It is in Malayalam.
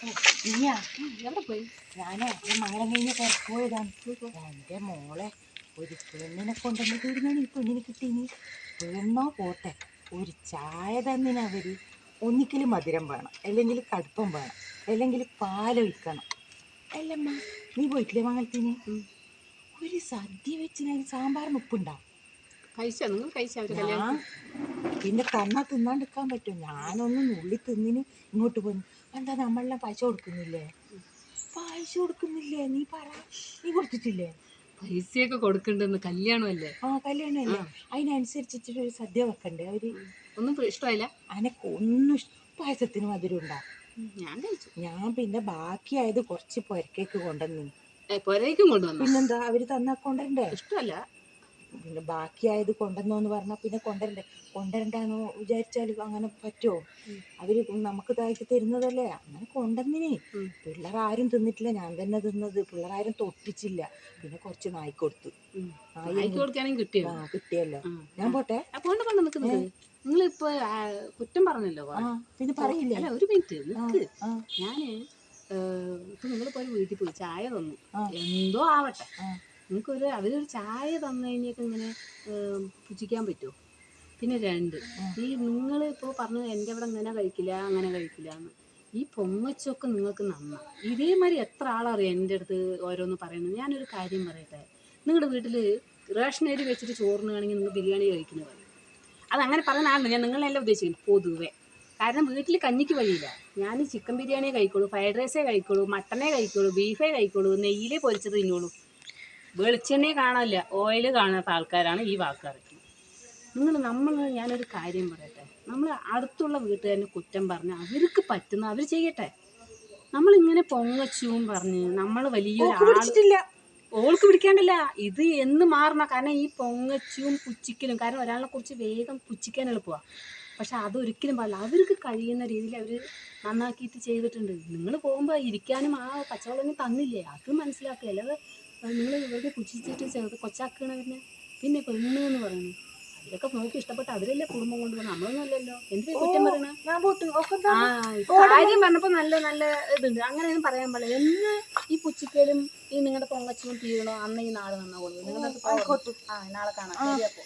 നീയാ എവിടെ പോയി. ഞാനേ മംഗലം കഴിഞ്ഞ് പോയതാണ്. എന്റെ മോളെ ഒരു പെണ്ണിനെ കൊണ്ടുവന്ന് തീരുന്നാണ് ഈ പെണ്ണിന് കിട്ടീനി പെണ്ണോ പോട്ടെ. ഒരു ചായ തന്നിന് അവർ ഒന്നിക്കൽ മധുരം വേണം അല്ലെങ്കിൽ കടുപ്പം വേണം അല്ലെങ്കിൽ പാലൊഴിക്കണം അല്ലമ്മ നീ പോയിട്ടില്ലേ മംഗലത്തിന് ഒരു സദ്യ വെച്ച് ഞാൻ സാമ്പാറിന് ഉപ്പുണ്ടാവും. കഴിച്ചോ? നിങ്ങൾ കഴിച്ചോ കല്യാണം ഞാൻ പിന്നെ തന്നാ തിന്നാണ്ടിരിക്കാൻ പറ്റും ഞാനൊന്ന് നുള്ളി തിന്നിന് ഇങ്ങോട്ട് പോന്നു. എന്താ നമ്മളെല്ലാം പൈസ കൊടുക്കുന്നില്ലേ? പൈസ കൊടുക്കുന്നില്ലേ? നീ പറ. നീ കൊടുത്തിട്ടില്ലേ? പൈസയൊക്കെ കൊടുക്കണ്ടെന്ന് കല്യാണമല്ലേ? ആ കല്യാണമല്ലേ? അതിനനുസരിച്ചിട്ട് ഒരു സദ്യ വെക്കണ്ടേ? അവർ ഒന്നും ഇഷ്ടമായില്ല. അനക്ക് ഒന്നും പായസത്തിന് മധുരം ഉണ്ടാ? ഞാൻ കഴിച്ചു. ഞാൻ പിന്നെ ബാക്കിയായത് കുറച്ച് പുരക്കേക്ക് കൊണ്ടുവന്നു. ഏ, പൊരേക്കും കൊണ്ടുവന്നു? പിന്നെന്താ? അവർ തന്നാ കൊണ്ടുവരണ്ടേ? ഇഷ്ടമല്ല. പിന്നെ ബാക്കിയായത് കൊണ്ടുവന്നോന്ന് പറഞ്ഞാൽ പിന്നെ കൊണ്ടുവരണ്ടേ? കൊണ്ടുവരണ്ടെന്ന് വിചാരിച്ചാൽ അങ്ങനെ പറ്റുമോ. അവർ നമുക്ക് തയ്ച്ച് തരുന്നതല്ലേ? അങ്ങനെ കൊണ്ടുവന്നിനി. പിള്ളേർ ആരും തിന്നിട്ടില്ല. ഞാൻ തന്നെ തിന്നത്. പിള്ളേർ ആരും തൊട്ടിച്ചില്ല. പിന്നെ കുറച്ച് നായി കൊടുത്തു. കിട്ടിയോ? ആ കിട്ടിയല്ലോ. ഞാൻ പോട്ടെ? നിങ്ങളിപ്പോ കുറ്റം പറഞ്ഞല്ലോ പിന്നെ പറയില്ല? അല്ല ഒരു മിനിറ്റ്. ഞാൻ ഇപ്പൊ നിങ്ങളിപ്പോ ഒരു വീട്ടിൽ പോയി ചായ തന്നു. എന്തോ ആവട്ടെ. നിങ്ങൾക്കൊരു അവരൊരു ചായ തന്നു കഴിഞ്ഞൊക്കെ ഇങ്ങനെ പുച്ഛിക്കാൻ പറ്റുമോ? പിന്നെ രണ്ട് ഈ നിങ്ങൾ ഇപ്പോൾ പറഞ്ഞു എന്റെ അവിടെ ഇങ്ങനെ കഴിക്കില്ല അങ്ങനെ കഴിക്കില്ല എന്ന്. ഈ പൊങ്ങച്ചൊക്കെ നിങ്ങൾക്ക് നന്നാ. ഇതേമാതിരി എത്ര ആളറിയാം എന്റെ അടുത്ത് ഓരോന്ന് പറയുന്നത്? ഞാനൊരു കാര്യം പറയട്ടെ. നിങ്ങളുടെ വീട്ടിൽ റേഷൻ അരി വെച്ചിട്ട് ചോറിനാണെങ്കിൽ നിങ്ങൾ ബിരിയാണി കഴിക്കുന്നത് പറയും അതങ്ങനെ ആളുണ്ട് ഞാൻ നിങ്ങളെല്ലാം ഉദ്ദേശിക്കുന്നത് പൊതുവേ. കാരണം വീട്ടിൽ കഞ്ഞിക്ക് വഴിയില്ല. ഞാൻ ചിക്കൻ ബിരിയാണിയെ കഴിക്കുള്ളൂ ഫ്രൈഡ് റൈസേ കഴിക്കുള്ളൂ മട്ടനേ കഴിക്കുള്ളൂ ബീഫേ കഴിക്കുള്ളൂ നെയ്യിലേ പൊരിച്ചത് തിന്നുള്ളൂ. വെളിച്ചെണ്ണയെ കാണാനില്ല. ഓയിൽ കാണാത്ത ആൾക്കാരാണ് ഈ വാക്ക് പറയുന്നത് നിങ്ങൾ നമ്മൾ ഞാനൊരു കാര്യം പറയട്ടെ. നമ്മൾ അടുത്തുള്ള വീട്ടുകാരനെ കുറ്റം പറഞ്ഞ് അവർക്ക് പറ്റുന്ന അവർ ചെയ്യട്ടെ. നമ്മളിങ്ങനെ പൊങ്ങച്ചും പറഞ്ഞ് നമ്മൾ വലിയ ഓൾക്ക് പിടിക്കാണ്ടില്ല. ഇത് എന്ന് മാറണം. കാരണം ഈ പൊങ്ങച്ചും പുച്ചിക്കലും കാരണം ഒരാളെ കുറിച്ച് വേഗം പുച്ചിക്കാൻ എളുപ്പമാണ് പക്ഷെ അതൊരിക്കലും പാടില്ല. അവർക്ക് കഴിയുന്ന രീതിയിൽ അവർ നന്നാക്കിയിട്ട് ചെയ്തിട്ടുണ്ട്. നിങ്ങൾ പോകുമ്പോൾ ഇരിക്കാനും ആ പച്ചവെള്ളം തന്നില്ലേ? അത് മനസ്സിലാക്കുക. അല്ലാതെ നിങ്ങൾ ഇവർക്ക് പുച്ഛിച്ചിട്ട് ചേർത്ത് കൊച്ചാക്കണ പിന്നെ. പെണ്ണ് എന്ന് പറയുന്നു. അതൊക്കെ നോക്കി ഇഷ്ടപ്പെട്ട അവരല്ലേ കുടുംബം കൊണ്ടുപോകുന്നത് നമ്മളൊന്നും അല്ലല്ലോ. എന്തിനാ കുറ്റം പറയണ? കാര്യം പറഞ്ഞപ്പോ നല്ല നല്ല ഇതുണ്ട്. അങ്ങനെയൊന്നും പറയാൻ പാടില്ല. എന്ന് ഈ പുച്ചിക്കലും ഈ നിങ്ങളുടെ പൊങ്കച്ചും തീരണോ? അന്ന് ഈ നാട് നന്നാവുള്ളൂ നിങ്ങളുടെ നാളെ കാണാം. ശരി അപ്പൊ